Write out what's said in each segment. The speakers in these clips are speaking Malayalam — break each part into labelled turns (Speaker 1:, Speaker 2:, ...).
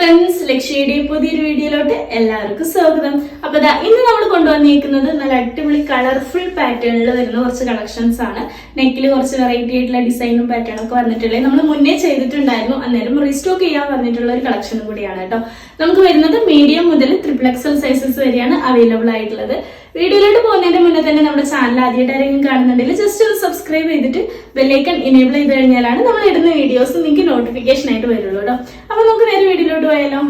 Speaker 1: ഫ്രണ്ട്സ് ലക്ഷ്യയുടെ പുതിയൊരു വീഡിയോയിലോട്ട് എല്ലാവർക്കും സ്വാഗതം. അപ്പൊ ദാ ഇന്ന് നമ്മൾ കൊണ്ടുവന്നിരിക്കുന്നത് നല്ല അടിപൊളി കളർഫുൾ പാറ്റേണിൽ വരുന്ന കുറച്ച് കളക്ഷൻസ് ആണ്. നെക്കിൽ കുറച്ച് വെറൈറ്റി ആയിട്ടുള്ള ഡിസൈനും പാറ്റേണും ഒക്കെ വന്നിട്ടുള്ളത്. നമ്മൾ മുന്നേ ചെയ്തിട്ടുണ്ടായിരുന്നു. അന്നേരം റീസ്റ്റോക്ക് ചെയ്യാൻ വന്നിട്ടുള്ള ഒരു കളക്ഷനും കൂടിയാണ് കേട്ടോ. നമുക്ക് വരുന്നത് മീഡിയം മുതൽ ട്രിപ്പിൾ സൈസസ് വരെയാണ് അവൈലബിൾ ആയിട്ടുള്ളത്. വീഡിയോയിലോട്ട് പോകുന്നതിന് മുന്നേ തന്നെ നമ്മുടെ ചാനൽ ആദ്യമായിട്ട് ആരെങ്കിലും കാണുന്നുണ്ടെങ്കിൽ ജസ്റ്റ് ഒന്ന് സബ്സ്ക്രൈബ് ചെയ്തിട്ട് ബെല്ലൈക്കൺ ഇനേബിൾ ചെയ്ത് കഴിഞ്ഞാലാണ് നമ്മൾ ഇടുന്ന വീഡിയോസ് നിങ്ങൾക്ക് നോട്ടിഫിക്കേഷൻ ആയിട്ട് വരുള്ളൂ കേട്ടോ. അപ്പൊ നമുക്ക് നേരെ വീഡിയോയിലോട്ട് പോയാലോ.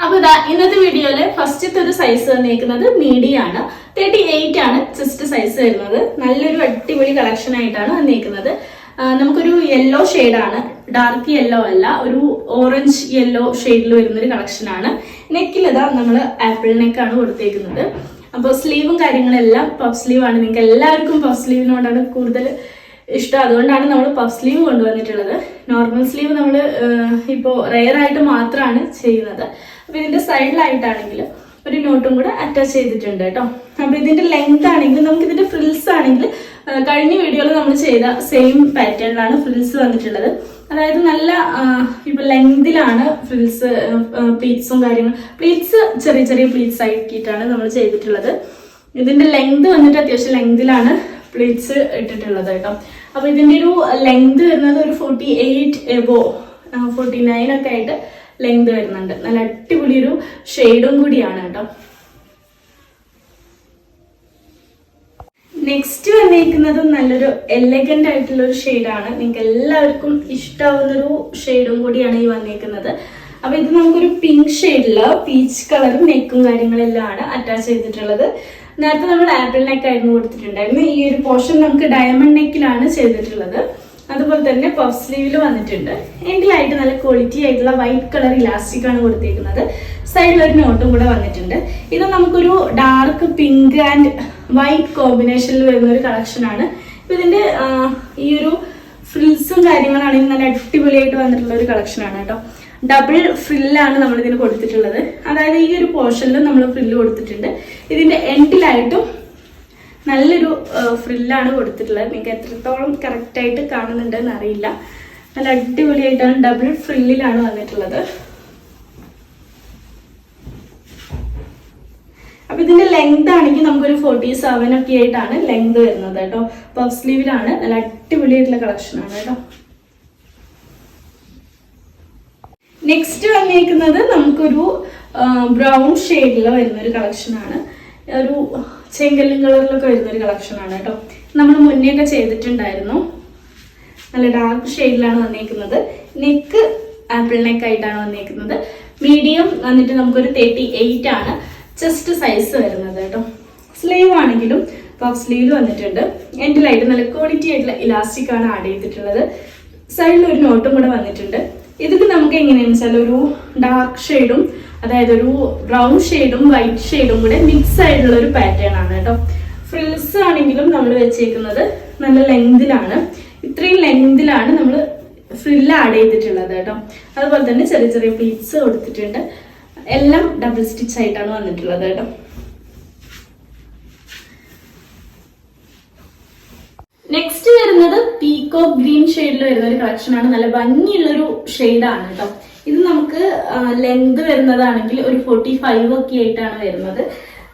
Speaker 1: അപ്പൊ ഇതാ ഇന്നത്തെ വീഡിയോയിൽ ഫസ്റ്റത്തെ ഒരു സൈസ് വന്നിരിക്കുന്നത് മീഡിയ ആണ്. തേർട്ടി എയ്റ്റ് ആണ് ചെസ്റ്റ് സൈസ് വരുന്നത്. നല്ലൊരു അടിപൊളി കളക്ഷൻ ആയിട്ടാണ് വന്നിരിക്കുന്നത് ആ, നമുക്കൊരു യെല്ലോ ആണ്. ഡാർക്ക് യെല്ലോ അല്ല ഒരു ഓറഞ്ച് യെല്ലോ ഷെയ്ഡിൽ വരുന്ന ഒരു കളക്ഷൻ ആണ്. നെക്കിൽ ഇതാ നമ്മൾ ആപ്പിൾ നെക്കാണ് കൊടുത്തേക്കുന്നത്. അപ്പോൾ സ്ലീവും കാര്യങ്ങളെല്ലാം പഫ് സ്ലീവ് ആണ്. നിങ്ങൾക്ക് എല്ലാവർക്കും പഫ് സ്ലീവിനോടാണ് കൂടുതൽ ഇഷ്ടം. അതുകൊണ്ടാണ് നമ്മൾ പഫ് സ്ലീവ് കൊണ്ടുവന്നിട്ടുള്ളത്. നോർമൽ സ്ലീവ് നമ്മൾ ഇപ്പോൾ റെയർ ആയിട്ട് മാത്രമാണ് ചെയ്യുന്നത്. അപ്പോൾ ഇതിന്റെ സൈഡിലായിട്ടാണെങ്കിൽ ഒരു നോട്ടും കൂടെ അറ്റാച്ച് ചെയ്തിട്ടുണ്ട് കേട്ടോ അപ്പോൾ ഇതിന്റെ ലെങ്ത് ആണെങ്കിൽ നമുക്ക് ഇതിന്റെ ഫ്രിൽസ് ആണെങ്കിൽ കഴിഞ്ഞ വീഡിയോയിൽ നമ്മൾ ചെയ്ത സെയിം പാറ്റേണിലാണ് ഫ്രിൽസ് വന്നിട്ടുള്ളത്. അതായത് നല്ല ഇപ്പൊ ലെങ്തിലാണ് ഫ്രിൽസ് പ്ലീറ്റ്സും കാര്യങ്ങളും. പ്ലീറ്റ്സ് ചെറിയ ചെറിയ പ്ലീറ്റ്സ് ആക്കിയിട്ടാണ് നമ്മൾ ചെയ്തിട്ടുള്ളത്. ഇതിന്റെ ലെങ്ത് വന്നിട്ട് അത്യാവശ്യം ലെങ്തിലാണ് പ്ലീറ്റ്സ് ഇട്ടിട്ടുള്ളത് കേട്ടോ. അപ്പൊ ഇതിന്റെ ഒരു ലെങ്ത് വരുന്നത് ഒരു forty eight above forty nine ഒക്കെ ആയിട്ട് ലെങ്ത് വരുന്നുണ്ട്. നല്ല അടിപൊളി ഒരു ഷെയ്ഡും കൂടിയാണ് കേട്ടോ. നെക്സ്റ്റ് വന്നിരിക്കുന്നതും നല്ലൊരു എലഗന്റ് ആയിട്ടുള്ള ഒരു ഷെയ്ഡാണ് നിങ്ങൾക്ക് എല്ലാവർക്കും ഇഷ്ടാവുന്ന ഒരു ഷെയ്ഡും കൂടിയാണ് ഈ വന്നേക്കുന്നത്. അപ്പൊ ഇത് നമുക്കൊരു പിങ്ക് ഷെയ്ഡിൽ പീച്ച് കളറും നെക്കും കാര്യങ്ങളെല്ലാം ആണ് അറ്റാച്ച് ചെയ്തിട്ടുള്ളത്. നേരത്തെ നമ്മൾ ആപ്പിൾ നെക്ക് ആയിരുന്നു കൊടുത്തിട്ടുണ്ടായിരുന്നു. ഈ ഒരു പോർഷൻ നമുക്ക് ഡയമണ്ട് നെക്കിലാണ് ചെയ്തിട്ടുള്ളത്. അതുപോലെ തന്നെ പഫ് സ്ലീവിൽ വന്നിട്ടുണ്ട്. എങ്കിലായിട്ട് നല്ല ക്വാളിറ്റി ആയിട്ടുള്ള വൈറ്റ് കളർ ഇലാസ്റ്റിക് ആണ് കൊടുത്തേക്കുന്നത്. സൈഡിൽ ഒരു നോട്ടും കൂടെ വന്നിട്ടുണ്ട്. ഇത് നമുക്കൊരു ഡാർക്ക് പിങ്ക് ആൻഡ് വൈറ്റ് കോമ്പിനേഷനിൽ വരുന്ന ഒരു കളക്ഷൻ ഇപ്പൊ ഇതിന്റെ ഈ ഒരു ഫ്രിൽസും കാര്യങ്ങളാണെങ്കിൽ നല്ല അടിപൊളിയായിട്ട് വന്നിട്ടുള്ള ഒരു കളക്ഷൻ ആണ് കേട്ടോ. ഡബിൾ ഫ്രില്ലാണ് നമ്മൾ ഇതിന് കൊടുത്തിട്ടുള്ളത്. അതായത് ഈ ഒരു പോർഷനിൽ നമ്മൾ ഫ്രില്ല് കൊടുത്തിട്ടുണ്ട്. ഇതിന്റെ എൻഡിലായിട്ടും നല്ലൊരു ഫ്രില്ലാണ് കൊടുത്തിട്ടുള്ളത്. നിങ്ങൾക്ക് എത്രത്തോളം കറക്റ്റായിട്ട് കാണുന്നുണ്ടെന്ന് കാണുന്നുണ്ട് അറിയില്ല. നല്ല അടിപൊളിയായിട്ടാണ് ഡബിൾ ഫ്രില്ലിലാണ് വന്നിട്ടുള്ളത്. അപ്പൊ ഇതിന്റെ ലെങ്ത് ആണെങ്കിൽ നമുക്കൊരു ഫോർട്ടി സെവൻ ഒക്കെ ആയിട്ടാണ് ലെങ്ത് വരുന്നത് കേട്ടോ. പഫ് സ്ലീവിലാണ് നല്ല അടിപൊളിയായിട്ടുള്ള കളക്ഷൻ ആണ് കേട്ടോ. നെക്സ്റ്റ് വന്നേക്കുന്നത് നമുക്കൊരു ബ്രൗൺ ഷെയ്ഡിൽ വരുന്ന ഒരു കളക്ഷൻ ആണ്. ഒരു ചെങ്കല്ലും കളറിലൊക്കെ വരുന്ന ഒരു കളക്ഷൻ ആണ് കേട്ടോ. നമ്മൾ മുന്നേ ഒക്കെ ചെയ്തിട്ടുണ്ടായിരുന്നു. നല്ല ഡാർക്ക് ഷെയ്ഡിലാണ് വന്നേക്കുന്നത്. നെക്ക് ആപ്പിൾ നെക്ക് ആയിട്ടാണ് വന്നേക്കുന്നത്. മീഡിയം വന്നിട്ട് നമുക്കൊരു തേർട്ടി എയ്റ്റ് ആണ്. ചെസ്റ്റ് സൈസ് വരുന്നത് കേട്ടോ. സ്ലീവ് ആണെങ്കിലും പഫ് സ്ലീവ് വന്നിട്ടുണ്ട്. എൻഡിലായിട്ട് നല്ല ക്വാളിറ്റി ആയിട്ടുള്ള ഇലാസ്റ്റിക് ആണ് ആഡ് ചെയ്തിട്ടുള്ളത്. സൈഡിൽ ഒരു നോട്ടും കൂടെ വന്നിട്ടുണ്ട്. ഇതിൽ നമുക്ക് എങ്ങനെയാണെന്ന് വെച്ചാൽ ഒരു ഡാർക്ക് ഷെയ്ഡും അതായത് ഒരു ബ്രൗൺ ഷെയ്ഡും വൈറ്റ് ഷെയ്ഡും കൂടെ മിക്സ് ആയിട്ടുള്ള ഒരു പാറ്റേൺ ആണ് കേട്ടോ. ഫ്രിൽസ് ആണെങ്കിലും നമ്മൾ വെച്ചേക്കുന്നത് നല്ല ലെങ്തിലാണ് ഇത്രയും ലെങ്തിലാണ് നമ്മൾ ഫ്രില്ല് ആഡ് ചെയ്തിട്ടുള്ളത് കേട്ടോ. അതുപോലെ തന്നെ ചെറിയ ചെറിയ പ്ലീറ്റ്സ് കൊടുത്തിട്ടുണ്ട്. എല്ലാം ഡബിൾ സ്റ്റിച്ച് ആയിട്ടാണ് വന്നിട്ടുള്ളത് കേട്ടോ. നെക്സ്റ്റ് വരുന്നത് പീക്കോ ഗ്രീൻ ഷെയ്ഡിൽ വരുന്ന ഒരു കളക്ഷൻ ആണ്. നല്ല ഭംഗിയുള്ളൊരു ഷെയ്ഡാണ് കേട്ടോ. ഇത് നമുക്ക് ലെങ്ത് വരുന്നതാണെങ്കിൽ ഒരു ഫോർട്ടി ഫൈവ് ഒക്കെ ആയിട്ടാണ് വരുന്നത്.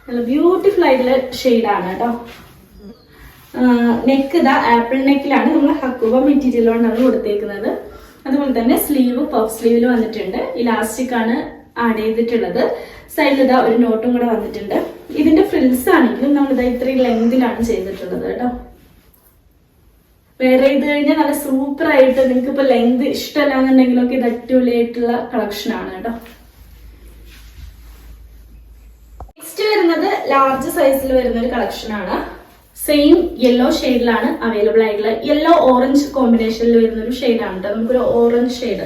Speaker 1: നല്ല ബ്യൂട്ടിഫുൾ ആയിട്ടുള്ള ഷെയ്ഡാണ് കേട്ടോ. നെക്ക് ഇതാ ആപ്പിൾ നെക്കിലാണ് നമ്മൾ ഹക്കുബ മെറ്റീരിയൽ അത് കൊടുത്തേക്കുന്നത്. അതുപോലെ തന്നെ സ്ലീവ് പഫ് സ്ലീവിൽ വന്നിട്ടുണ്ട്. ഇലാസ്റ്റിക് ആണ് ആഡ് ചെയ്തിട്ടുള്ളത്. സൈഡിൽ ഇതാ ഒരു നോട്ടും കൂടെ വന്നിട്ടുണ്ട്. ഇതിന്റെ ഫ്രിൽസ് ആണെങ്കിലും നമ്മൾ ഇതാ ഇത്രയും ലെങ്തിലാണ് ചെയ്തിട്ടുള്ളത് കേട്ടോ. വേറെ ഇത് കഴിഞ്ഞാൽ നല്ല സൂപ്പർ ആയിട്ട് നിങ്ങൾക്ക് ഇപ്പൊ ലെങ്ത് ഇഷ്ടമല്ല എന്നുണ്ടെങ്കിലൊക്കെ ഇത് അടിപൊളിയായിട്ടുള്ള കളക്ഷൻ ആണ് കേട്ടോ. നെക്സ്റ്റ് വരുന്നത് ലാർജ് സൈസിൽ വരുന്ന ഒരു കളക്ഷൻ ആണ്. സെയിം യെല്ലോ ഷെയ്ഡിലാണ് അവൈലബിൾ ആയിട്ടുള്ള യെല്ലോ ഓറഞ്ച് കോമ്പിനേഷനിൽ വരുന്ന ഒരു ഷെയ്ഡാണ് കേട്ടോ. നമുക്കൊരു ഓറഞ്ച് ഷെയ്ഡ്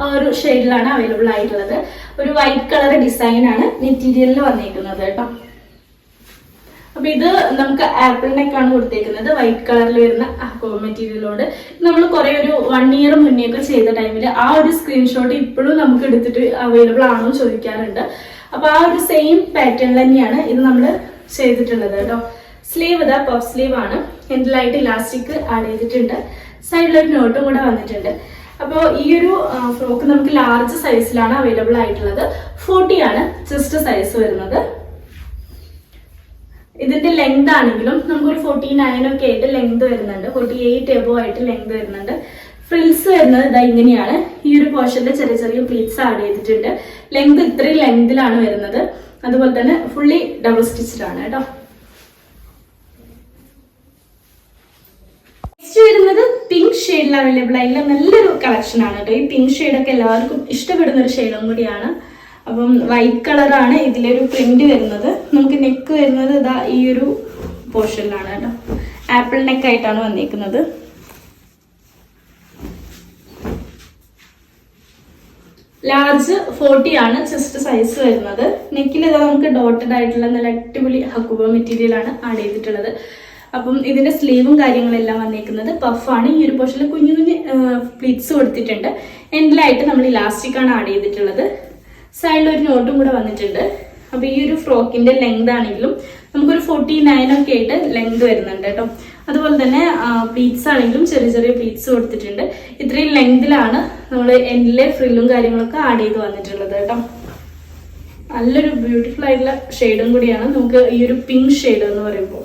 Speaker 1: ആ ഒരു ഷെയ്ഡിലാണ് അവൈലബിൾ ആയിട്ടുള്ളത്. ഒരു വൈറ്റ് കളർ ഡിസൈൻ ആണ് മെറ്റീരിയലിൽ വന്നിരിക്കുന്നത് കേട്ടോ. അപ്പൊ ഇത് നമുക്ക് ആപ്പിൾ ആണ് കൊടുത്തേക്കുന്നത്. വൈറ്റ് കളറിൽ വരുന്ന മെറ്റീരിയലോട് നമ്മൾ കുറെ ഒരു വൺ ഇയർ മുന്നേ ഒക്കെ ചെയ്ത ടൈമിൽ ആ ഒരു സ്ക്രീൻഷോട്ട് ഇപ്പോഴും നമുക്ക് എടുത്തിട്ട് അവൈലബിൾ ആണോ ചോദിക്കാറുണ്ട്. അപ്പൊ ആ ഒരു സെയിം പാറ്റേൺ തന്നെയാണ് ഇത് നമ്മൾ ചെയ്തിട്ടുള്ളത് കേട്ടോ. സ്ലീവ് ഇതാ പഫ് സ്ലീവ് ആണ്. എൻഡിലായിട്ട് ഇലാസ്റ്റിക് ആഡ് ചെയ്തിട്ടുണ്ട്. സൈഡിലൊരു നോട്ടും കൂടെ വന്നിട്ടുണ്ട്. അപ്പോൾ ഈ ഒരു ഫ്രോക്ക് നമുക്ക് ലാർജ് സൈസിലാണ് അവൈലബിൾ ആയിട്ടുള്ളത്. ഫോർട്ടി ആണ് ചെസ്റ്റ് സൈസ് വരുന്നത്. ഇതിന്റെ ലെങ്ത് ആണെങ്കിലും നമുക്കൊരു ഫോർട്ടി നയൻ ഒക്കെ ആയിട്ട് ലെങ്ത് വരുന്നുണ്ട്. ഫോർട്ടി എയ്റ്റ് എബോ ആയിട്ട് ലെങ്ത് വരുന്നുണ്ട്. ഫ്രിൽസ് വരുന്നത് ഇതാ ഇങ്ങനെയാണ്. ഈ ഒരു പോർഷന്റെ ചെറിയ ചെറിയ പ്ലീറ്റ്സ് ആഡ് ചെയ്തിട്ടുണ്ട്. ലെങ്ത് ഇത്രയും ലെങ്തിലാണ് വരുന്നത്. അതുപോലെ തന്നെ ഫുള്ളി ഡബിൾ സ്റ്റിച്ചഡ് ആണ് കേട്ടോ. നെക്സ്റ്റ് വരുന്നത് പിങ്ക് ഷെയ്ഡിൽ അവൈലബിൾ ആയിട്ടുള്ള നല്ലൊരു കളക്ഷൻ ആണ് കേട്ടോ ഈ പിങ്ക് ഷെയ്ഡൊക്കെ എല്ലാവർക്കും ഇഷ്ടപ്പെടുന്ന ഒരു ഷെയ്ഡും കൂടിയാണ്. അപ്പം വൈറ്റ് കളറാണ് ഇതിലൊരു പ്രിന്റ് വരുന്നത്. നമുക്ക് നെക്ക് വരുന്നത് ഇതാ ഈ ഒരു പോർഷനിലാണ് കേട്ടോ ആപ്പിൾ നെക്ക് ആയിട്ടാണ് വന്നിരിക്കുന്നത് ലാർജ് ഫോർട്ടി ആണ് ചെസ്റ്റ് സൈസ് വരുന്നത്. നെക്കിൽ ഇതാ നമുക്ക് ഡോട്ടഡ് ആയിട്ടുള്ള നല്ല അടിപൊളി ഹക്കുബ മെറ്റീരിയൽ ആണ് ആഡ് ചെയ്തിട്ടുള്ളത്. അപ്പം ഇതിന്റെ സ്ലീവും കാര്യങ്ങളെല്ലാം വന്നേക്കുന്നത് പഫാണ് ഈ ഒരു പോർഷനിൽ കുഞ്ഞു കുഞ്ഞു പ്ലീറ്റ്സ് കൊടുത്തിട്ടുണ്ട്. എൻഡിലായിട്ട് നമ്മൾ ഇലാസ്റ്റിക് ആണ് ആഡ് ചെയ്തിട്ടുള്ളത് സൈഡിൽ ഒരു നോട്ടും കൂടെ വന്നിട്ടുണ്ട്. അപ്പൊ ഈ ഒരു ഫ്രോക്കിന്റെ ലെങ്ത് ആണെങ്കിലും നമുക്കൊരു ഫോർട്ടി നയൻ ഒക്കെ ആയിട്ട് ലെങ്ത് വരുന്നുണ്ട് കേട്ടോ. അതുപോലെ തന്നെ പ്ലീറ്റ്സ് ആണെങ്കിലും ചെറിയ ചെറിയ പ്ലീറ്റ്സ് കൊടുത്തിട്ടുണ്ട്. ഇത്രയും ലെങ്തിലാണ് നമ്മൾ എൻഡിലെ ഫ്രില്ലും കാര്യങ്ങളൊക്കെ ആഡ് ചെയ്ത് വന്നിട്ടുള്ളത് കേട്ടോ. നല്ലൊരു ബ്യൂട്ടിഫുൾ ആയിട്ടുള്ള ഷെയ്ഡും കൂടിയാണ്. നമുക്ക് ഈ ഒരു പിങ്ക് ഷെയ്ഡ് എന്ന് പറയുമ്പോൾ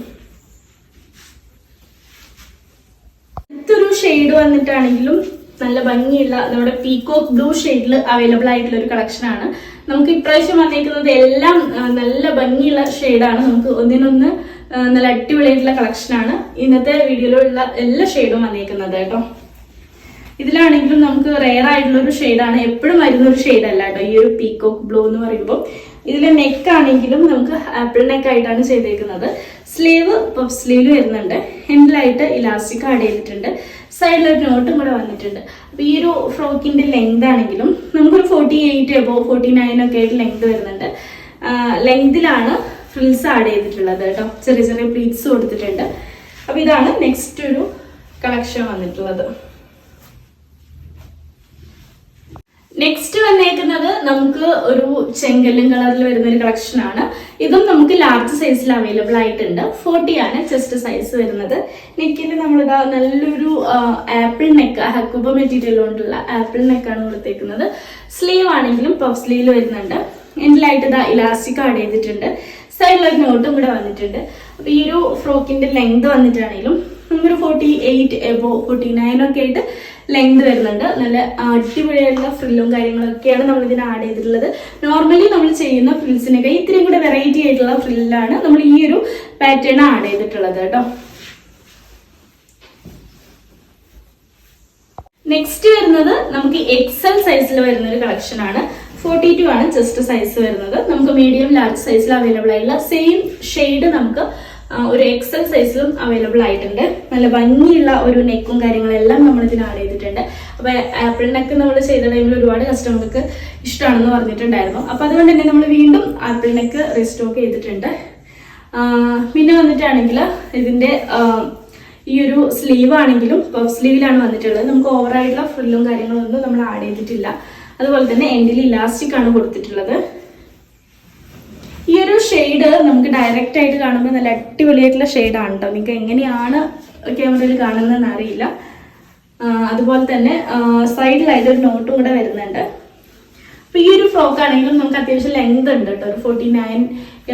Speaker 1: അടുത്തൊരു ഷെയ്ഡ് വന്നിട്ടാണെങ്കിലും നല്ല ഭംഗിയുള്ള നമ്മുടെ പീകോക്ക് ബ്ലൂ ഷെയ്ഡിൽ അവൈലബിൾ ആയിട്ടുള്ള ഒരു കളക്ഷൻ ആണ്. നമുക്ക് ഇപ്രാവശ്യം വന്നേക്കുന്നത് എല്ലാം നല്ല ഭംഗിയുള്ള ഷെയ്ഡാണ് നമുക്ക് ഒന്നിനൊന്ന് നല്ല അടിപൊളിയായിട്ടുള്ള ആണ്. ഇന്നത്തെ വീഡിയോയിലുള്ള എല്ലാ ഷെയ്ഡും വന്നേക്കുന്നത് കേട്ടോ. ഇതിലാണെങ്കിലും നമുക്ക് റെയർ ആയിട്ടുള്ള ഒരു ഷെയ്ഡാണ് എപ്പോഴും വരുന്ന ഒരു ഷെയ്ഡ് അല്ല കേട്ടോ ഈ ഒരു പീകോക്ക് ബ്ലൂ എന്ന് പറയുമ്പോൾ. ഇതിലെ നെക്ക് ആണെങ്കിലും നമുക്ക് ആപ്പിൾ നെക്ക് ആയിട്ടാണ് ചെയ്തേക്കുന്നത്. സ്ലീവ് പഫ് സ്ലീവ് വരുന്നുണ്ട്. എൻഡിലായിട്ട് ഇലാസ്റ്റിക് ആഡ് ചെയ്തിട്ടുണ്ട്. സൈഡിൽ ഒരു നോട്ടും കൂടെ വന്നിട്ടുണ്ട്. അപ്പൊ ഈ ഒരു ഫ്രോക്കിന്റെ ലെങ്ത് ആണെങ്കിലും നമുക്കൊരു forty eight above forty nine ഒക്കെ ആയിട്ട് ലെങ്ത് വരുന്നുണ്ട്. ലെങ്തിലാണ് ഫ്രിൽസ് ആഡ് ചെയ്തിട്ടുള്ളത് കേട്ടോ. ചെറിയ ചെറിയ പ്ലീറ്റ്സ് കൊടുത്തിട്ടുണ്ട്. അപ്പൊ ഇതാണ് നെക്സ്റ്റ് ഒരു കളക്ഷൻ വന്നിട്ടുള്ളത്. നെക്സ്റ്റ് വന്നേക്കുന്നത് നമുക്ക് ഒരു ചെങ്കല്ലും കളറിൽ വരുന്ന ഒരു കളക്ഷൻ ആണ്. ഇതും നമുക്ക് ലാർജ് സൈസിൽ അവൈലബിൾ ആയിട്ടുണ്ട്. ഫോർട്ടി ആണ് ചെസ്റ്റ് സൈസ് വരുന്നത്. നെക്കിൽ നമ്മളിതാ നല്ലൊരു ആപ്പിൾ നെക്ക് ഹക്കുബ മെറ്റീരിയൽ കൊണ്ടുള്ള ആപ്പിൾ നെക്കാണ് കൊടുത്തേക്കുന്നത്. സ്ലീവ് ആണെങ്കിലും പഫ് സ്ലീവ് വരുന്നുണ്ട്. എൻഡിലായിട്ട് ഇതാ ഇലാസ്റ്റിക് ആഡ് ചെയ്തിട്ടുണ്ട്. സൈഡിലൊരു നോട്ടും കൂടെ വന്നിട്ടുണ്ട്. അപ്പൊ ഈ ഒരു ഫ്രോക്കിന്റെ ലെങ്ത് വന്നിട്ടാണെങ്കിലും നമുക്കൊരു forty eight above forty nine ഒക്കെ ആയിട്ട് ലെങ്ത് വരുന്നുണ്ട്. നല്ല അടിപൊളിയായിട്ടുള്ള ഫ്രില്ലും കാര്യങ്ങളൊക്കെയാണ് നമ്മൾ ഇതിന് ആഡ് ചെയ്തിട്ടുള്ളത്. നോർമലി നമ്മൾ ചെയ്യുന്ന ഫ്രിൽസിനൊക്കെ ഇത്രയും കൂടെ വെറൈറ്റി ആയിട്ടുള്ള ഫ്രില്ലാണ് നമ്മൾ ഈ ഒരു പാറ്റേൺ ആഡ് ചെയ്തിട്ടുള്ളത് കേട്ടോ. നെക്സ്റ്റ് വരുന്നത് നമുക്ക് എക്സൽ സൈസിൽ വരുന്ന ഒരു കളക്ഷൻ ആണ്. ഫോർട്ടി ടു ആണ് ചെസ്റ്റ് സൈസ് വരുന്നത്. നമുക്ക് മീഡിയം ലാർജ് സൈസിൽ അവൈലബിൾ ആയിട്ടുള്ള സെയിം ഷെയ്ഡ് നമുക്ക് ഒരു എക്സൽ സൈസിലും അവൈലബിൾ ആയിട്ടുണ്ട്. നല്ല ഭംഗിയുള്ള ഒരു നെക്കും കാര്യങ്ങളെല്ലാം നമ്മൾ ഇതിന് ആഡ് ചെയ്തിട്ടുണ്ട്. അപ്പൊ ആപ്പിൾ നെക്ക് നമ്മൾ ചെയ്ത ടൈമിൽ ഒരുപാട് കസ്റ്റമർക്ക് ഇഷ്ടമാണെന്ന് പറഞ്ഞിട്ടുണ്ടായിരുന്നു. അപ്പൊ അതുകൊണ്ട് തന്നെ നമ്മൾ വീണ്ടും ആപ്പിൾ നെക്ക് റീസ്റ്റോക്ക് ചെയ്തിട്ടുണ്ട്. പിന്നെ വന്നിട്ടാണെങ്കിൽ ഇതിന്റെ ഈ ഒരു സ്ലീവ് ആണെങ്കിലും പഫ് സ്ലീവിലാണ് വന്നിട്ടുള്ളത്. നമുക്ക് ഓവറായിട്ടുള്ള ഫ്രില്ലും കാര്യങ്ങളൊന്നും നമ്മൾ ആഡ് ചെയ്തിട്ടില്ല. അതുപോലെ തന്നെ എൻഡിൽ ഇലാസ്റ്റിക് ആണ് കൊടുത്തിട്ടുള്ളത്. ഈ ഒരു ഷെയ്ഡ് നമുക്ക് ഡയറക്റ്റ് ആയിട്ട് കാണുമ്പോൾ നല്ല അടിപൊളിയായിട്ടുള്ള ഷെയ്ഡാണ് കേട്ടോ നിങ്ങൾക്ക് എങ്ങനെയാണ് ക്യാമറയിൽ കാണുന്നതെന്ന് അറിയില്ല. അതുപോലെ തന്നെ സൈഡിലായിട്ട് ഒരു നോട്ടും കൂടെ വരുന്നുണ്ട്. അപ്പൊ ഈ ഒരു ഫ്രോക്ക് ആണെങ്കിലും നമുക്ക് അത്യാവശ്യം ലെങ്ത് ഉണ്ട് കേട്ടോ ഒരു ഫോർട്ടി നയൻ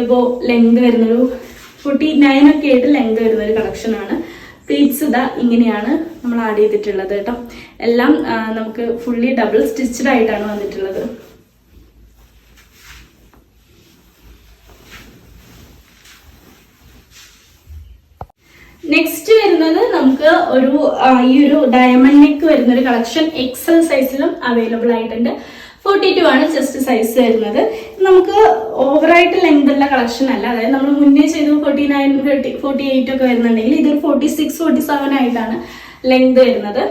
Speaker 1: എബോ ലെങ്ത് വരുന്നൊരു ഫോർട്ടി നയൻ ഒക്കെ ആയിട്ട് ലെങ്ത് വരുന്ന ഒരു കളക്ഷൻ ആണ്. പ്ലീറ്റ്സ് ഇതാ ഇങ്ങനെയാണ് നമ്മൾ ആഡ് ചെയ്തിട്ടുള്ളത് കേട്ടോ എല്ലാം നമുക്ക് ഫുള്ളി ഡബിൾ സ്റ്റിച്ചഡ് ആയിട്ടാണ് വന്നിട്ടുള്ളത്. നെക്സ്റ്റ് വരുന്നത് നമുക്ക് ഒരു ഈ ഒരു ഡയമണ്ട് നെക്ക് വരുന്ന ഒരു കളക്ഷൻ എക്സൽ സൈസിലും അവൈലബിൾ ആയിട്ടുണ്ട്. ഫോർട്ടി ടു ആണ് ജസ്റ്റ് സൈസ് വരുന്നത്. നമുക്ക് ഓവറായിട്ട് ലെങ്ത് ഉള്ള കളക്ഷൻ അല്ല. അതായത് നമ്മൾ മുന്നേ ചെയ്തു forty nine forty forty eight ഒക്കെ വരുന്നുണ്ടെങ്കിൽ ഇതൊരു ഫോർട്ടി സിക്സ് ഫോർട്ടി സെവൻ ആയിട്ടാണ് ലെങ്ത് വരുന്നത്.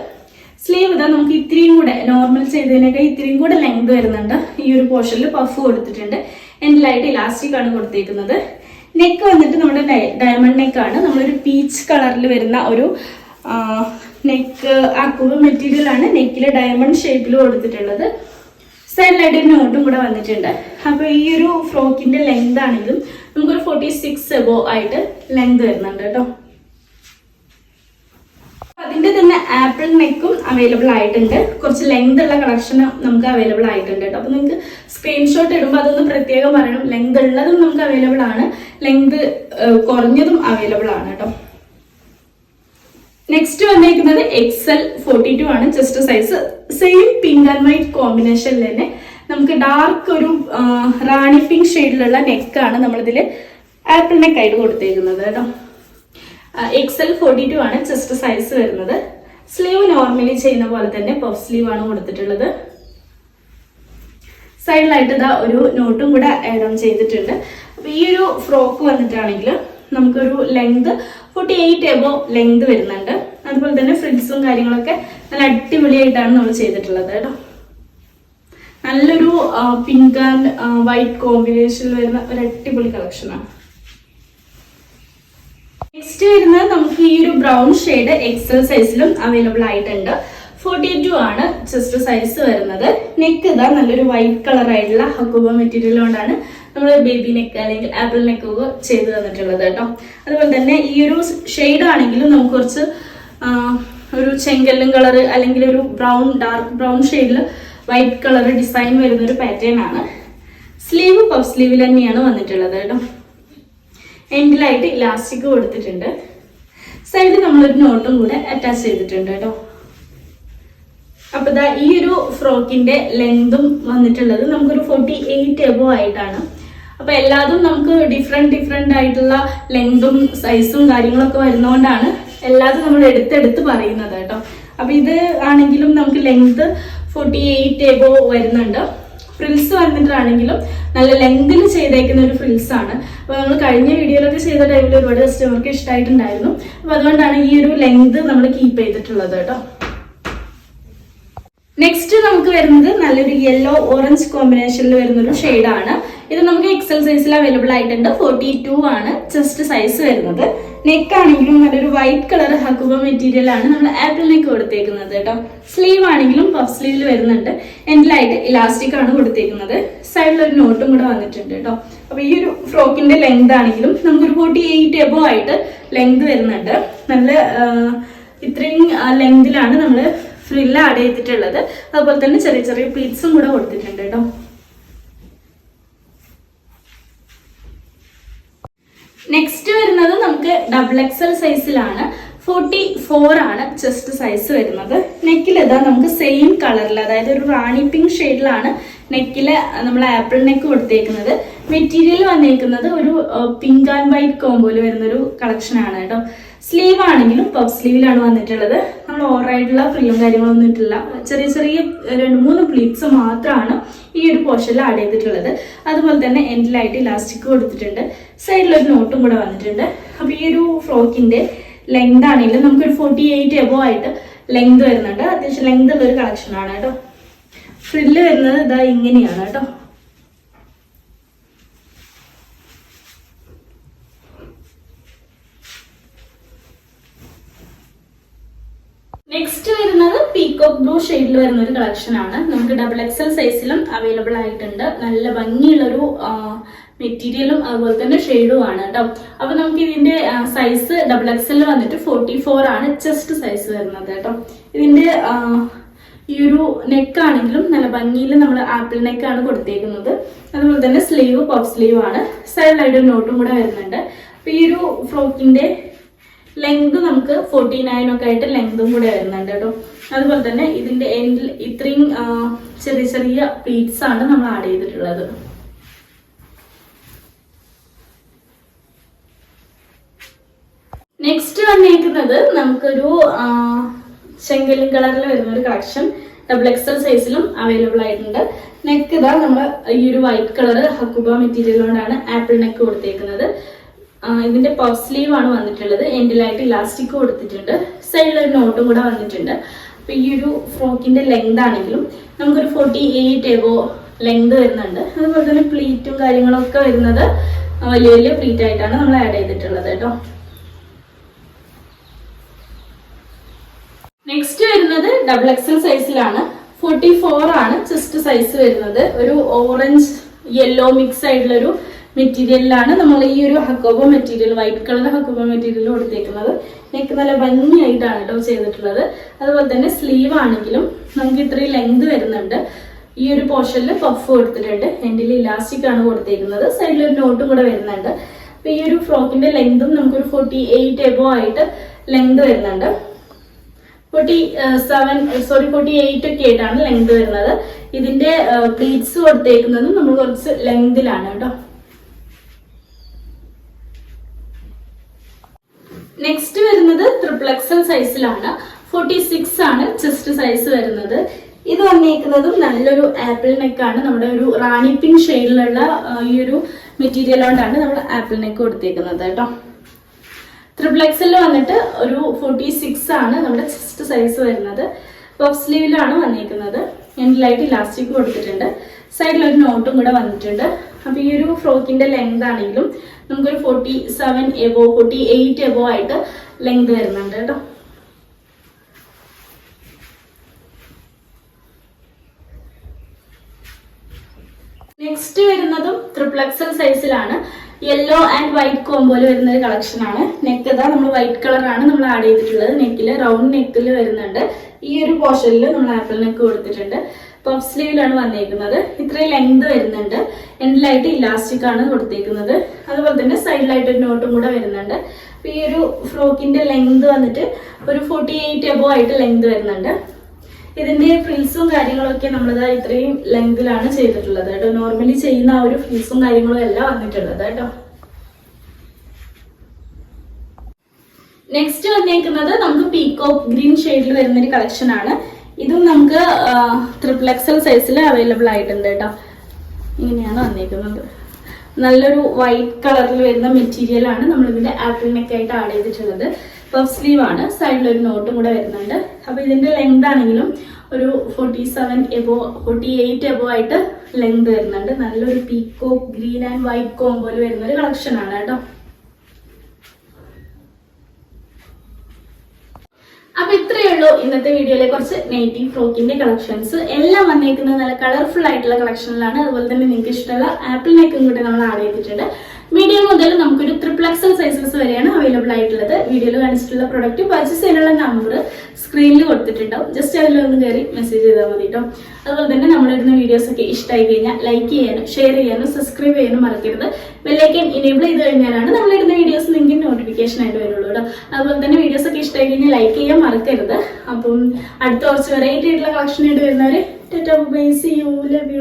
Speaker 1: സ്ലീവ് ഇതാ നമുക്ക് ഇത്രയും കൂടെ നോർമൽ ചെയ്തതിനൊക്കെ ഇത്രയും കൂടെ ലെങ്ത് വരുന്നുണ്ട്. ഈ ഒരു പോർഷനിൽ പഫ് കൊടുത്തിട്ടുണ്ട്. എൻഡിലായിട്ട് ഇലാസ്റ്റിക് ആണ് കൊടുത്തേക്കുന്നത്. നെക്ക് വന്നിട്ട് നമ്മുടെ ഡയമണ്ട് നെക്കാണ്. നമ്മളൊരു പീച്ച് കളറിൽ വരുന്ന ഒരു നെക്ക് അക്കുബ മെറ്റീരിയൽ ആണ് നെക്കിൽ ഡയമണ്ട് ഷേപ്പിൽ കൊടുത്തിട്ടുള്ളത്. സൈഡിലായിട്ട് നോട്ടും കൂടെ വന്നിട്ടുണ്ട്. അപ്പോൾ ഈ ഒരു ഫ്രോക്കിന്റെ ലെങ്ത് ആണെങ്കിലും നമുക്കൊരു ഫോർട്ടി സിക്സ് എബോ ആയിട്ട് ലെങ്ത് വരുന്നുണ്ട് കേട്ടോ. അതിന്റെ തന്നെ ആപ്പിൾ നെക്കും അവൈലബിൾ ആയിട്ടുണ്ട്. കുറച്ച് ലെങ്ത് ഉള്ള കളക്ഷൻ നമുക്ക് അവൈലബിൾ ആയിട്ടുണ്ട് കേട്ടോ. അപ്പൊ നിങ്ങൾക്ക് സ്ക്രീൻഷോട്ട് ഇടുമ്പോൾ അതൊന്ന് പ്രത്യേകം പറയണം. ലെങ്ത് ഉള്ളതും നമുക്ക് അവൈലബിൾ ആണ്. ലെങ്ത് കുറഞ്ഞതും അവൈലബിൾ ആണ് കേട്ടോ. നെക്സ്റ്റ് വന്നേക്കുന്നത് എക്സൽ ഫോർട്ടി ടു ആണ് chest size same pink and white കോമ്പിനേഷനിൽ തന്നെ നമുക്ക് ഡാർക്ക് ഒരു റാണി പിങ്ക് ഷെയ്ഡിലുള്ള നെക്കാണ് നമ്മളിതിൽ ആപ്പിൾ നെക്കായിട്ട് കൊടുത്തേക്കുന്നത് കേട്ടോ. എക്സൽ ഫോർട്ടി ടു ആണ് ചെസ്റ്റ് സൈസ് വരുന്നത്. സ്ലീവ് നോർമലി ചെയ്യുന്ന പോലെ തന്നെ പഫ് സ്ലീവ് ആണ് കൊടുത്തിട്ടുള്ളത്. സൈഡിലായിട്ട് ഇതാ ഒരു നോട്ടും കൂടെ ആഡ് ഓൺ ചെയ്തിട്ടുണ്ട്. അപ്പൊ ഈ ഒരു ഫ്രോക്ക് വന്നിട്ടാണെങ്കിൽ നമുക്കൊരു length forty eight above length വരുന്നുണ്ട്. അതുപോലെ തന്നെ ഫ്രിഡ്സും കാര്യങ്ങളൊക്കെ നല്ല അടിപൊളിയായിട്ടാണ് നമ്മൾ ചെയ്തിട്ടുള്ളത് കേട്ടോ. നല്ലൊരു പിങ്ക് ആൻഡ് വൈറ്റ് കോമ്പിനേഷനിൽ വരുന്ന ഒരു അടിപൊളി കളക്ഷനാണ് നെക്സ്റ്റ് വരുന്നത് നമുക്ക് ഈ ഒരു ബ്രൗൺ ഷെയ്ഡ് എക്സൽ സൈസിലും അവൈലബിൾ ആയിട്ടുണ്ട്. ഫോർട്ടി ടു ആണ് ചെസ്റ്റ് സൈസ് വരുന്നത്. നെക്ക് ഇതാ നല്ലൊരു വൈറ്റ് കളർ ആയിട്ടുള്ള ഹക്കുബ മെറ്റീരിയൽ കൊണ്ടാണ് നമ്മൾ ബേബി നെക്ക് അല്ലെങ്കിൽ ആപ്പിൾ നെക്ക് ഒക്കെ ചെയ്തു തന്നിട്ടുള്ളത് കേട്ടോ. അതുപോലെ തന്നെ ഈ ഒരു ഷെയ്ഡ് ആണെങ്കിലും നമുക്ക് കുറച്ച് ഒരു ചെങ്കല്ലും കളർ അല്ലെങ്കിൽ ഒരു ബ്രൗൺ ഡാർക്ക് ബ്രൗൺ ഷെയ്ഡിൽ വൈറ്റ് കളർ ഡിസൈൻ വരുന്ന ഒരു പാറ്റേൺ ആണ്. സ്ലീവ് പഫ് സ്ലീവിൽ തന്നെയാണ് വന്നിട്ടുള്ളത് കേട്ടോ. എൻഡിലായിട്ട് ഇലാസ്റ്റിക് കൊടുത്തിട്ടുണ്ട്. സൈഡിൽ നമ്മളൊരു നോട്ടും കൂടെ അറ്റാച്ച് ചെയ്തിട്ടുണ്ട് കേട്ടോ. അപ്പൊ ഇതാ ഈ ഒരു ഫ്രോക്കിന്റെ ലെങ്തും വന്നിട്ടുള്ളത് നമുക്കൊരു ഫോർട്ടി എയ്റ്റ് എബോ ആയിട്ടാണ്. അപ്പൊ എല്ലാതും നമുക്ക് ഡിഫറെന്റ് ഡിഫറെന്റ് ആയിട്ടുള്ള ലെങ്തും സൈസും കാര്യങ്ങളൊക്കെ വരുന്നതുകൊണ്ടാണ് എല്ലാതും നമ്മൾ എടുത്തെടുത്ത് പറയുന്നത് കേട്ടോ. അപ്പൊ ഇത് ആണെങ്കിലും നമുക്ക് ലെങ്ത് ഫോർട്ടി എയ്റ്റ് എബോ വരുന്നുണ്ട്. ഫ്രിൽസ് വന്നിട്ടാണെങ്കിലും നല്ല ലെങ്തിൽ ചെയ്തേക്കുന്ന ഒരു ഫ്രിൽസ് ആണ്. അപ്പോൾ നമ്മൾ കഴിഞ്ഞ വീഡിയോയിലൊക്കെ ചെയ്ത ടൈമിൽ ഒരുപാട് കസ്റ്റമർക്ക് ഇഷ്ടമായിട്ടുണ്ടായിരുന്നു അപ്പോൾ അതുകൊണ്ടാണ് ഈ ഒരു ലെങ്ത് നമ്മൾ കീപ്പ് ചെയ്തിട്ടുള്ളത് കേട്ടോ. നെക്സ്റ്റ് നമുക്ക് വരുന്നത് നല്ലൊരു യെല്ലോ ഓറഞ്ച് കോമ്പിനേഷനിൽ വരുന്ന ഒരു ആണ്. ഇത് നമുക്ക് എക്സൽ സൈസിൽ അവൈലബിൾ ആയിട്ടുണ്ട്. ഫോർട്ടി ടു ആണ് ചെസ്റ്റ് സൈസ് വരുന്നത്. നെക്ക് ആണെങ്കിലും നല്ലൊരു വൈറ്റ് കളർ ഹക്കുബ മെറ്റീരിയൽ ആണ് നമ്മൾ ആപ്പിൾ നെക്ക് കൊടുത്തേക്കുന്നത് കേട്ടോ. സ്ലീവ് ആണെങ്കിലും പഫ് സ്ലീവിൽ വരുന്നുണ്ട്. എൻഡിലായിട്ട് ഇലാസ്റ്റിക് ആണ് കൊടുത്തേക്കുന്നത്. സൈഡിൽ ഒരു നോട്ടും കൂടെ വന്നിട്ടുണ്ട് കേട്ടോ. അപ്പൊ ഈ ഒരു ഫ്രോക്കിന്റെ ലെങ്ത് ആണെങ്കിലും നമുക്കൊരു ഫോർട്ടി എയ്റ്റ് എബോ ആയിട്ട് ലെങ്ത് വരുന്നുണ്ട്. നല്ല ഇത്രയും ലെങ്തിലാണ് നമ്മൾ ഫ്രില്ല് ആഡ് ചെയ്തിട്ടുള്ളത്. അതുപോലെ തന്നെ ചെറിയ ചെറിയ പ്ലീറ്റ്സും കൂടെ കൊടുത്തിട്ടുണ്ട് കേട്ടോ. നെക്സ്റ്റ് വരുന്നത് നമുക്ക് ഡബിൾ എക്സൽ സൈസിലാണ് ഫോർട്ടി ഫോർ ആണ് ചെസ്റ്റ് സൈസ് വരുന്നത്. നെക്കിൽ ഇതാ നമുക്ക് സെയിം കളറിൽ അതായത് ഒരു റാണി പിങ്ക് ഷെയ്ഡിലാണ് നെക്കിൽ നമ്മൾ ആപ്പിൾ നെക്ക് കൊടുത്തേക്കുന്നത്. മെറ്റീരിയൽ വന്നേക്കുന്നത് ഒരു പിങ്ക് ആൻഡ് വൈറ്റ് കോമ്പോയിൽ വരുന്നൊരു കളക്ഷൻ ആണ് കേട്ടോ. സ്ലീവ് ആണെങ്കിലും പഫ് സ്ലീവിലാണ് വന്നിട്ടുള്ളത്. നമ്മൾ ഓവറായിട്ടുള്ള ഫ്രീയും കാര്യങ്ങളൊന്നും ഇട്ടില്ല ചെറിയ ചെറിയ രണ്ട് മൂന്ന് പ്ലീറ്റ്സ് മാത്രമാണ് ഈ ഒരു പോർഷനിൽ ആഡ് ചെയ്തിട്ടുള്ളത്. അതുപോലെ തന്നെ എൻഡിലായിട്ട് ഇലാസ്റ്റിക് കൊടുത്തിട്ടുണ്ട് സൈഡിലൊരു നോട്ടും കൂടെ വന്നിട്ടുണ്ട്. അപ്പോൾ ഈ ഒരു ഫ്രോക്കിന്റെ ലെങ്ത് ആണെങ്കിലും നമുക്കൊരു ഫോർട്ടി എയ്റ്റ് എബോ ആയിട്ട് ലെങ്ത് വരുന്നുണ്ട്. അത്യാവശ്യം ലെങ്ത് ഉള്ള ഒരു കളക്ഷൻ ആണ് കേട്ടോ. ഫ്രില്ല് വരുന്നത് ഇതാ ഇങ്ങനെയാണ് കേട്ടോ. നെക്സ്റ്റ് വരുന്നത് പീകോക്ക് ബ്ലൂ ഷെയ്ഡിൽ വരുന്ന ഒരു കളക്ഷൻ ആണ്. നമുക്ക് ഡബിൾ എക്സൽ സൈസിലും അവൈലബിൾ ആയിട്ടുണ്ട്. നല്ല ഭംഗിയുള്ളൊരു മെറ്റീരിയലും അതുപോലെ തന്നെ ഷെയ്ഡും ആണ് കേട്ടോ അപ്പൊ നമുക്ക് ഇതിന്റെ സൈസ് ഡബിൾ എക്സൽ വന്നിട്ട് ഫോർട്ടി ഫോർ ആണ് ചെസ്റ്റ് സൈസ് വരുന്നത് കേട്ടോ ഇതിന്റെ ഈ ഒരു നെക്ക് ആണെങ്കിലും നല്ല ഭംഗിയിൽ നമ്മൾ ആപ്പിൾ ആണ് കൊടുത്തേക്കുന്നത്. അതുപോലെ തന്നെ സ്ലീവ് പഫ് സ്ലീവ് ആണ്. സൈഡിലായിട്ട് നോട്ടും കൂടെ വരുന്നുണ്ട്. അപ്പൊ ഈ ഒരു ഫ്രോക്കിന്റെ ലെങ്ത് നമുക്ക് ഫോർട്ടി നയൻ ഒക്കെ ആയിട്ട് ലെങ്തും കൂടെ വരുന്നുണ്ട് കേട്ടോ. അതുപോലെ തന്നെ ഇതിന്റെ എൻഡിൽ ഇത്രയും ചെറിയ ചെറിയ പ്ലീറ്റ്സ് ആണ് നമ്മൾ ആഡ് ചെയ്തിട്ടുള്ളത്. നെക്സ്റ്റ് വന്നേക്കുന്നത് നമുക്കൊരു ചെങ്കലിൻ കളറിൽ വരുന്ന ഒരു കളക്ഷൻ ഡബിൾ എക്സൽ സൈസിലും അവൈലബിൾ ആയിട്ടുണ്ട്. നെക്ക് ഇതാ നമ്മൾ ഈ ഒരു വൈറ്റ് കളർ ഹക്കുബ മെറ്റീരിയൽ കൊണ്ടാണ് ആപ്പിൾ നെക്ക് കൊടുത്തേക്കുന്നത്. ഇതിന്റെ പഫ് സ്ലീവ് ആണ് വന്നിട്ടുള്ളത്. എൻഡിലായിട്ട് ഇലാസ്റ്റിക് കൊടുത്തിട്ടുണ്ട് സൈഡിൽ ഒരു നോട്ടും കൂടെ വന്നിട്ടുണ്ട്. അപ്പൊ ഈ ഒരു ഫ്രോക്കിന്റെ ലെങ്ത് ആണെങ്കിലും നമുക്കൊരു ഫോർട്ടി എയ്റ്റ് എബോ ലെങ്ത് വരുന്നുണ്ട്. അതുപോലെ തന്നെ പ്ലീറ്റും കാര്യങ്ങളൊക്കെ വരുന്നത് വലിയ വലിയ പ്ലീറ്റ് ആയിട്ടാണ് നമ്മൾ ആഡ് ചെയ്തിട്ടുള്ളത് കേട്ടോ. നെക്സ്റ്റ് വരുന്നത് ഡബിൾ എക്സൽ സൈസിലാണ് ഫോർട്ടി ഫോർ ആണ് ചെസ്റ്റ് സൈസ് വരുന്നത്. ഒരു ഓറഞ്ച് യെല്ലോ മിക്സ് ആയിട്ടുള്ള ഒരു മെറ്റീരിയലിലാണ് നമ്മൾ ഈ ഒരു Hakoba material white colour Hakoba material കൊടുത്തേക്കുന്നത് നെക്ക് നല്ല ഭംഗിയായിട്ടാണ് കേട്ടോ ചെയ്തിട്ടുള്ളത്. അതുപോലെ തന്നെ സ്ലീവ് ആണെങ്കിലും നമുക്ക് ഇത്രയും ലെങ്ത് വരുന്നുണ്ട്. ഈ ഒരു പോർഷനിൽ പഫ് കൊടുത്തിട്ടുണ്ട്. എന്റെ ഇലാസ്റ്റിക് ആണ് കൊടുത്തേക്കുന്നത്. സൈഡിൽ ഒരു നോട്ടും കൂടെ വരുന്നുണ്ട്. അപ്പൊ ഈ ഒരു ഫ്രോക്കിന്റെ ലെങ്തും നമുക്കൊരു ഫോർട്ടി എയ്റ്റ് എബോ ആയിട്ട് ലെങ്ത് വരുന്നുണ്ട്. Forty seven sorry forty eight ഒക്കെ ആയിട്ടാണ് ലെങ്ത് വരുന്നത്. ഇതിന്റെ പ്ലീറ്റ്സ് കൊടുത്തേക്കുന്നതും നമ്മൾ കുറച്ച് ലെങ്തിലാണ് കേട്ടോ നെക്സ്റ്റ് വരുന്നത് ട്രിപ്പിൾ സൈസിലാണ് ഫോർട്ടി സിക്സ് ആണ് ചെസ്റ്റ് സൈസ് വരുന്നത്. ഇത് വന്നേക്കുന്നതും നല്ലൊരു ആപ്പിൾ നെക്കാണ് നമ്മുടെ ഒരു റാണി പിങ്ക് ഷെയ്ഡിലുള്ള ഈ ഒരു മെറ്റീരിയൽ കൊണ്ടാണ് നമ്മൾ ആപ്പിൾ നെക്ക് കൊടുത്തേക്കുന്നത് കേട്ടോ. ട്രിപ്പിൾ എക്സലിൽ വന്നിട്ട് ഒരു ഫോർട്ടി സിക്സ് ആണ് നമ്മുടെ ചെസ്റ്റ് സൈസ് വരുന്നത്. പഫ് സ്ലീവിലാണ് വന്നിരിക്കുന്നത് എൻഡിലായിട്ട് ഇലാസ്റ്റിക് കൊടുത്തിട്ടുണ്ട്. സൈഡിൽ ഒരു നോട്ടും കൂടെ വന്നിട്ടുണ്ട്. അപ്പൊ ഈ ഒരു ഫ്രോക്കിന്റെ ലെങ്ത് ആണെങ്കിലും നമുക്കൊരു forty seven above forty eight above ആയിട്ട് ലെങ്ത് വരുന്നുണ്ട് കേട്ടോ. നെക്സ്റ്റ് വരുന്നതും ട്രിപ്പിൾ എക്സൽ സൈസിലാണ് യെല്ലോ ആൻഡ് വൈറ്റ് കോമ്പോയിൽ വരുന്ന ഒരു കളക്ഷൻ ആണ്. നെക്ക് ഇതാ നമ്മൾ വൈറ്റ് കളറാണ് നമ്മൾ ആഡ് ചെയ്തിട്ടുള്ളത്. നെക്കിൽ റൗണ്ട് നെക്കിൽ വരുന്നുണ്ട്. ഈ ഒരു പോർഷനിൽ നമ്മൾ ആപ്പിൾ നെക്ക് കൊടുത്തിട്ടുണ്ട്. പഫ് സ്ലീവിലാണ് വന്നേക്കുന്നത്. ഇത്രയും ലെങ്ത് വരുന്നുണ്ട്. എൻഡിലായിട്ട് ഇലാസ്റ്റിക് ആണ് കൊടുത്തേക്കുന്നത്. അതുപോലെ തന്നെ സൈഡിലായിട്ട് ഒരു നോട്ടും കൂടെ വരുന്നുണ്ട്. അപ്പൊ ഈ ഒരു ഫ്രോക്കിന്റെ ലെങ്ത് വന്നിട്ട് ഒരു ഫോർട്ടി എയ്റ്റ് എബോ ആയിട്ട് ലെങ്ത് വരുന്നുണ്ട്. ഇതിന്റെ ഫ്രിൽസും കാര്യങ്ങളൊക്കെ നമ്മളത് ഇത്രയും ലെങ്തിലാണ് ചെയ്തിട്ടുള്ളത് കേട്ടോ. നോർമലി ചെയ്യുന്ന ആ ഒരു ഫ്രിൽസും കാര്യങ്ങളും എല്ലാം വന്നിട്ടുള്ളത് കേട്ടോ. നെക്സ്റ്റ് വന്നേക്കുന്നത് നമുക്ക് പീക്കോക്ക് ഗ്രീൻ ഷെയ്ഡിൽ വരുന്ന ഒരു കളക്ഷൻ ആണ്. ഇതും നമുക്ക് ട്രിപ്പിൾ എക്സൽ സൈസിൽ അവൈലബിൾ ആയിട്ടുണ്ട് കേട്ടോ ഇങ്ങനെയാണ് വന്നേക്കുന്നത്. നല്ലൊരു വൈറ്റ് കളറിൽ വരുന്ന നമ്മൾ ഇതിന്റെ ആപ്പിൾ നെക്ക് ആയിട്ട് ആഡ് ചെയ്തിട്ടുള്ളത് പഫ് സ്ലീവ് ആണ്. സൈഡിൽ ഒരു നോട്ടും കൂടെ വരുന്നുണ്ട്. അപ്പൊ ഇതിന്റെ ലെങ്ത് ആണെങ്കിലും ഒരു forty seven above forty eight above ആയിട്ട് ലെങ്ത് വരുന്നുണ്ട്. നല്ലൊരു പീക്കോ ഗ്രീൻ ആൻഡ് വൈറ്റ് കോമ്പോയിൽ വരുന്ന ഒരു കളക്ഷൻ ആണ് കേട്ടോ അപ്പൊ ഇത്രയേ ഉള്ളൂ ഇന്നത്തെ വീഡിയോയിലെ കുറച്ച് നെയ്റ്റീവ് ഫ്രോക്കിന്റെ കളക്ഷൻസ് എല്ലാം വന്നേക്കുന്നത് നല്ല കളർഫുൾ ആയിട്ടുള്ള കളക്ഷനിലാണ് അതുപോലെ തന്നെ നിങ്ങൾക്ക് ഇഷ്ടമുള്ള ആപ്പിൾ നെക്കും കൂടെ നമ്മൾ ആഡ് ചെയ്തിട്ടുണ്ട്. മീഡിയം മുതൽ നമുക്കൊരു ട്രിപ്പിൾ സൈസസ് വരെയാണ് അവൈലബിൾ ആയിട്ടുള്ളത്. വീഡിയോയിൽ കാണിച്ചിട്ടുള്ള പ്രൊഡക്റ്റ് പർച്ചേസ് ചെയ്യാനുള്ള നമ്പർ സ്ക്രീനിൽ കൊടുത്തിട്ടുണ്ടാവും. ജസ്റ്റ് അതിലൊന്ന് കയറി മെസ്സേജ് ചെയ്താൽ മതി കേട്ടോ അതുപോലെ തന്നെ നമ്മളിടുന്ന വീഡിയോസ് ഒക്കെ ഇഷ്ടമായി കഴിഞ്ഞാൽ ലൈക്ക് ചെയ്യാനും ഷെയർ ചെയ്യാനും സബ്സ്ക്രൈബ് ചെയ്യാനും മറക്കരുത്. ബെല്ലൈക്കൻ ഇനേബിൾ ചെയ്ത് കഴിഞ്ഞാലാണ് നമ്മളിടുന്ന വീഡിയോസ് നിങ്ങൾക്ക് നോട്ടിഫിക്കേഷൻ ആയിട്ട് വരുള്ളൂ കേട്ടോ അതുപോലെ തന്നെ വീഡിയോസ് ഒക്കെ ഇഷ്ടമായി കഴിഞ്ഞാൽ ലൈക്ക് ചെയ്യാൻ മറക്കരുത്. അപ്പം അടുത്ത കുറച്ച് വെറൈറ്റി ആയിട്ടുള്ള കളക്ഷൻ ആയിട്ട് വരുന്നവരെ ബൈ സി യു ലവ്